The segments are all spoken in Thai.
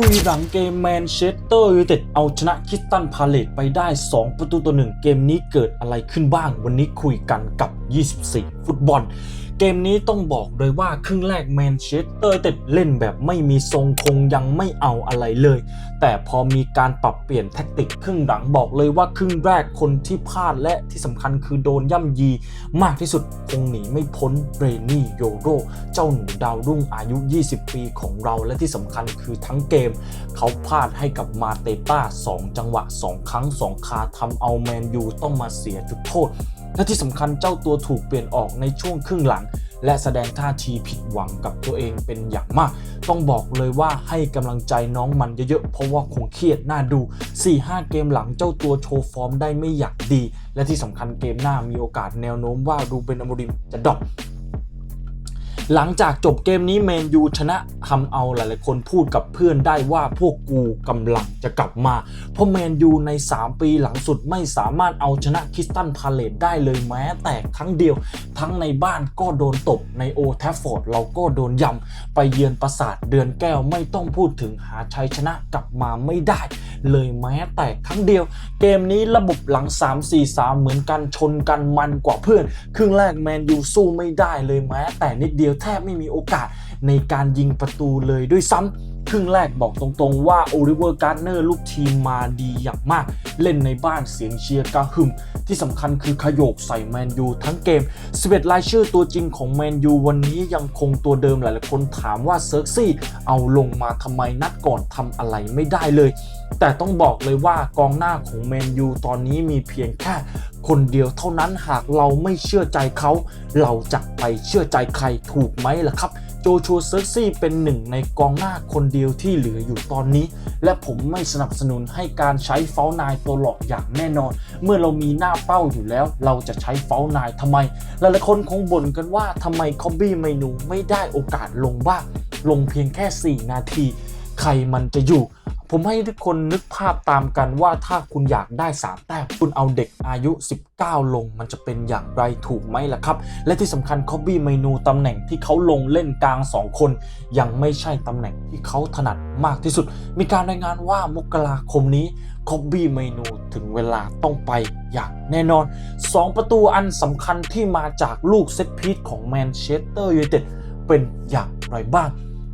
คุยหลังเกมแมนเชสเตอร์ยูไนเต็ดเอาชนะคิสตันพาเลตไปได้ 2 ประตูต่อหนึ่งเกมนี้เกิดอะไรขึ้นบ้าง วันนี้คุยกันกับ 24 ฟุตบอล เกมนี้ต้องบอกเลยว่าครึ่งแรกแมนเชสเตอร์เต็ดเล่นแบบไม่มีทรงคงยังไม่เอาอะไรเลย แต่พอมีการปรับเปลี่ยนแท็กติกครึ่งหลังบอกเลยว่าครึ่งแรกคนที่พลาดและที่สำคัญคือโดนย่ำยี มากที่สุดคงหนีไม่พ้นเรนี่โยโรเจ้าหนุ่มดาวรุ่งอายุ 20 ปีของเราและที่สำคัญคือทั้งเกม เขาพลาดให้กับมาเตต้า 2 จังหวะ 2 ครั้ง 2 คาทำเอาแมนยูต้องมาเสียจุดโทษ และที่สำคัญเจ้าตัวถูกเปลี่ยนออกในช่วงครึ่งหลัง และแสดงท่าทีผิดหวังกับตัวเองเป็นอย่างมาก ต้องบอกเลยว่าให้กำลังใจน้องมันเยอะๆ เพราะว่าคงเครียดน่าดู 4-5 เกมหลังเจ้าตัวโชว์ฟอร์มได้ไม่อยากดี และที่สำคัญเกมหน้ามีโอกาสแนวโน้มว่ารูเบนอมริมจะดรอป หลังจากจบเกมนี้แมนยูชนะทำเอาหลายๆคนพูดกับเพื่อนได้ว่าพวกกูกำลังจะกลับมา เพราะแมนยูใน 3 ปีหลังสุดไม่สามารถเอาชนะคริสตันพาเลตได้เลยแม้แต่ครั้งเดียว ทั้งในบ้านก็โดนตบในโอแทฟฟอร์ดเราก็โดนยำไปเยือนปราสาทเดือนแก้วไม่ต้องพูดถึงหาชัยชนะกลับมาไม่ได้ เลยแม้แต่ครั้งเดียว เกมนี้ระบบหลัง 3-4-3 เหมือนกันชนกันมันกว่าเพื่อน ครึ่งแรกแมนยูสู้ไม่ได้เลยแม้แต่นิดเดียวแทบไม่มีโอกาสในการยิงประตูเลยด้วยซ้ำครึ่งแรกบอกตรงๆว่าโอลิเวอร์การ์เนอร์ลูกทีมมาดีอย่างมาก เล่นในบ้านเสียงเชียร์กระหึ่ม ที่สำคัญคือขยโยกใส่แมนยูทั้งเกม11รายชื่อตัวจริงของแมนยูวันนี้ยังคงตัวเดิมหลายๆคนถามว่าเซิร์กซี่เอาลงมาทำไมนัดก่อนทำอะไรไม่ได้เลย แต่ต้องบอกเลยว่ากองหน้าของแมนยูตอนนี้มีเพียงแค่คนเดียวเท่านั้นหากเราไม่เชื่อใจเขา เราจะไปเชื่อใจใครถูกไหมล่ะครับ โจชัวเซิร์ซี่เป็นหนึ่งในกองหน้าคนเดียวที่เหลืออยู่ตอนนี้ และผมไม่สนับสนุนให้การใช้เฟลนายตัวหลอกอย่างแน่นอน เมื่อเรามีหน้าเป้าอยู่แล้ว เราจะใช้เฟลนายทำไม หลายๆคนคงบ่นกันว่าทำไมคอมบี้เมนูไม่ได้โอกาสลงบ้างลงเพียงแค่ 4 นาที ใครมันจะอยู่ ผมให้ทุกคนนึกภาพตามกันว่าถ้าคุณอยากได้ 3 แต้มคุณเอาเด็กอายุ 19 ลงมันจะเป็นอย่างไรถูกไหมล่ะครับ และที่สำคัญคอบบี้เมนูตำแหน่งที่เขาลงเล่นกลาง 2 คน ยังไม่ใช่ตำแหน่งที่เขาถนัดมากที่สุด มีการรายงานว่ามกราคมนี้คอบบี้เมนูถึงเวลาต้องไปอย่างแน่นอน 2 ประตูอันสำคัญที่มาจากลูกเซตพีซของแมนเชสเตอร์ยูไนเต็ดเป็นอย่างไรบ้าง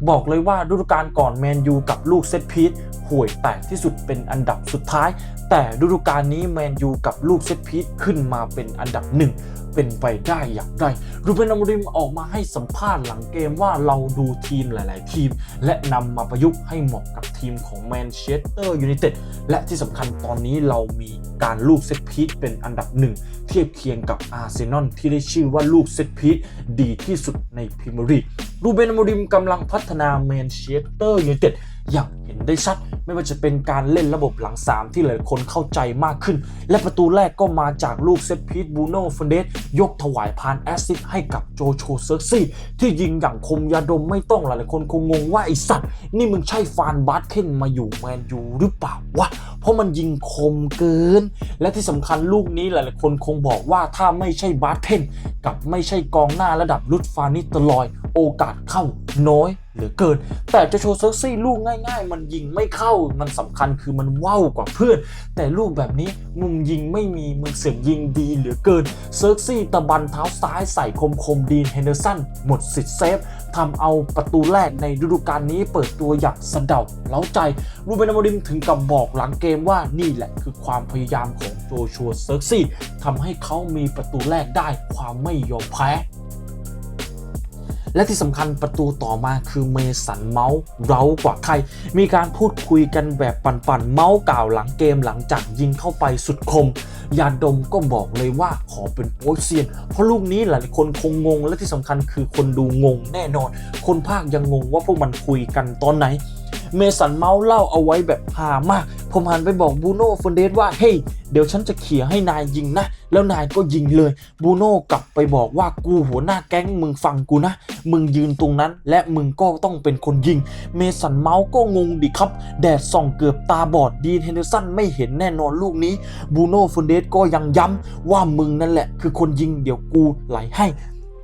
บอกเลยว่าฤดูกาลก่อนแมนยูกับลูกเซตพีซห่วยแตกที่สุดเป็นอันดับสุดท้าย แต่ฤดูกาลนี้แมนยูกับลูกเซตพีซขึ้นมาเป็นอันดับหนึ่งเป็นไปได้อย่างไรรูเบนอมริมออกมาให้สัมภาษณ์หลังเกมว่าเราดูทีมหลาย ๆ ทีม และนำมาประยุกต์ให้เหมาะกับทีมของแมนเชสเตอร์ยูไนเต็ดและที่สำคัญตอนนี้เรามีการลูกเซตพีซเป็นอันดับหนึ่งเทียบเคียงกับอาร์เซนอลที่ได้ชื่อว่าลูกเซตพีซดีที่สุดในพรีเมียร์ลีกรูเบนอมริมกำลังพัฒนาแมนเช ไม่ว่าจะเป็นการเล่นระบบหลัง 3 ที่หลายคนเข้าใจมากขึ้น และประตูแรกก็มาจากลูกเซตพีทบูโน่ฟนเดสยกถวายพานแอสซิสให้กับโจโชเซิร์ซี่ที่ยิงอย่างคมยาดมไม่ต้องหลายคนคงงงว่าไอสัตว์ นี่มึงใช่ฟานบาสเคนมาอยู่แมนยูหรือเปล่าวะเพราะมันยิงคมเกิน และที่สำคัญลูกนี้หลายๆคนคงบอกว่าถ้าไม่ใช่บาสเคนกับไม่ใช่กองหน้าระดับลุดฟานิตลอยโอกาสเข้าน้อยเหลือเกิน แต่จะโชว์เซิร์กซี่ลูกง่าย ๆ มันยิงไม่เข้ามันสำคัญคือมันว่าวกว่าเพื่อน แต่ลูกแบบนี้มุมยิงไม่มีมึงเสือกยิงดีเหลือเกินเซิร์กซี่ตะบันเท้าซ้ายใส่คมคมดีนเฮนเดอร์สันหมดสิทธิ์เซฟทำเอาประตูแรกในฤดูกาลนี้เปิดตัวอย่างสะเดาเล้าใจรูเบนอมริมถึงกับบอกหลังเกมว่านี่แหละคือความพยายามของโจชัวเซิร์กซี่ทำให้เขามีประตูแรกได้ความไม่ยอมแพ้ และที่สำคัญประตูต่อมาคือเมสันเมาส์เร้ากว่าใคร มีการพูดคุยกันแบบปั่นๆ เมาส์กล่าวหลังเกมหลังจากยิงเข้าไปสุดคม ยาดมก็บอกเลยว่าขอเป็นโปรเซียน เพราะลูกนี้หลายคนคงงง และที่สำคัญคือคนดูงงแน่นอน คนภาคยังงงว่าพวกมันคุยกันตอนไหน เมสันเมาส์เล่าเอาไว้แบบฮามาก ผมหันไปบอกบูโน่ฟอนเดสว่า เฮ้ย เดี๋ยวฉันจะเขี่ยให้นายยิงนะ แล้วนายก็ยิงเลย บูโน่กลับไปบอกว่ากูหัวหน้าแก๊งมึงฟังกูนะ มึงยืนตรงนั้น และมึงก็ต้องเป็นคนยิง เมสันเมาส์ก็งงดิครับ แดดส่องเกือบตาบอดดีนเฮนเดอร์สันไม่เห็นแน่นอนลูกนี้ บูโน่ฟอนเดสก็ยังย้ำว่ามึงนั่นแหละ คือคนยิงเดี๋ยวกูไหลให้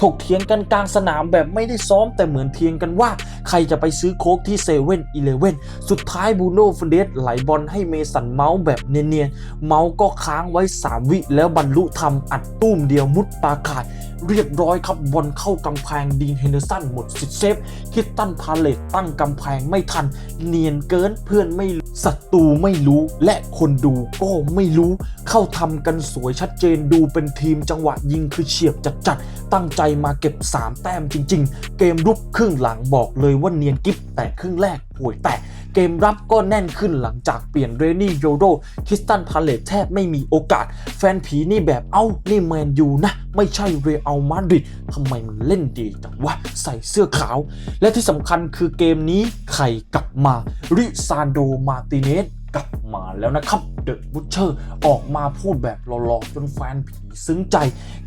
ถกเถียงกันกลางสนามแบบไม่ได้ซ้อมแต่เหมือนเถียงกันว่า ใครจะไปซื้อโค้กที่เซเว่นอีเลเว่นสุดท้ายบูโน่ฟเดสไหลบอลให้เมสันเมาส์แบบเนียนๆ เมาส์ก็ค้างไว้ 3 วิแล้วบรรลุธรรมอัดตุ้มเดียวมุดตาขายเรียบร้อยครับบอลเข้ากำแพงดีนเฮนเดอร์สันหมดสิทธิ์เซฟคิดตันพาเลตตั้งกำแพงไม่ทัน เนียนเกินเพื่อนไม่ ศัตรูไม่รู้และคนดูก็ไม่รู้เข้าทำกันสวยชัดเจนดูเป็นทีมจังหวะยิงคือเฉียบจัดๆ ตั้งใจมาเก็บ 3 แต้มจริง ๆ เกมรุกครึ่งหลังบอกเลยว่าเนียนกิฟแต่ครึ่งแรกป่วยแตก เกมรับก็แน่นขึ้นหลังจากเปลี่ยนเรนนี่โยโดคิสตันพาเลตแทบไม่มีโอกาส แฟนผีนี่แบบเอ้า นี่แมนยูนะ ไม่ใช่เรอัลมาดริดทำไมมันเล่นดีจังวะใส่เสื้อขาว และที่สำคัญคือเกมนี้ใครกลับมาริซานโดมาติเนส กลับมาแล้วนะครับเดอะบุชเชอร์ออกมาพูดแบบหลอกๆจนแฟนผีซึ้งใจ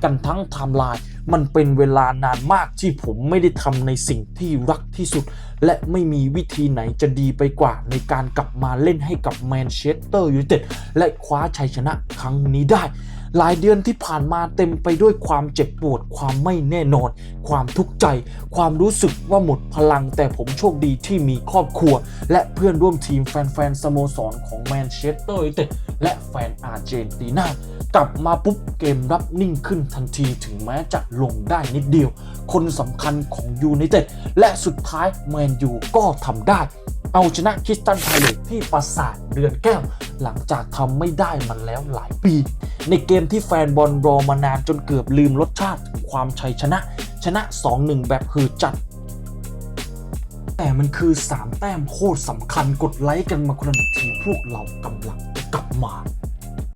กันทั้งไทม์ไลน์มันเป็นเวลานานมากที่ผมไม่ได้ทำในสิ่งที่รักที่สุด และไม่มีวิธีไหนจะดีไปกว่าในการกลับมาเล่นให้กับแมนเชสเตอร์ยูไนเต็ดและคว้าชัยชนะครั้งนี้ได้ หลายเดือนที่ผ่านมาเต็มไปด้วยความเจ็บปวด ความไม่แน่นอน ความทุกข์ใจ ความรู้สึกว่าหมดพลัง แต่ผมโชคดีที่มีครอบครัว และเพื่อนร่วมทีมแฟนๆสโมสรของแมนเชสเตอร์ยูไนเต็ดและแฟนอาร์เจนตินากลับมาปุ๊บเกมรับนิ่งขึ้นทันทีถึงแม้จะลงได้นิดเดียว คนสำคัญของยูไนเต็ดและสุดท้ายแมนยูก็ทำได้ เอาชนะคิสตันไพเลตที่ปราสาทเรือนแก้ว หลังจากทำไม่ได้มันแล้วหลายปี ในเกมที่แฟนบอลรอมานานจนเกือบลืมรสชาติของความชัยชนะ ชนะ 2-1 แบบหือจัด แต่มันคือ 3 แต้มโคตรสำคัญกดไลค์กันมาคนละหนึ่งทีพวกเรากำลังกลับมา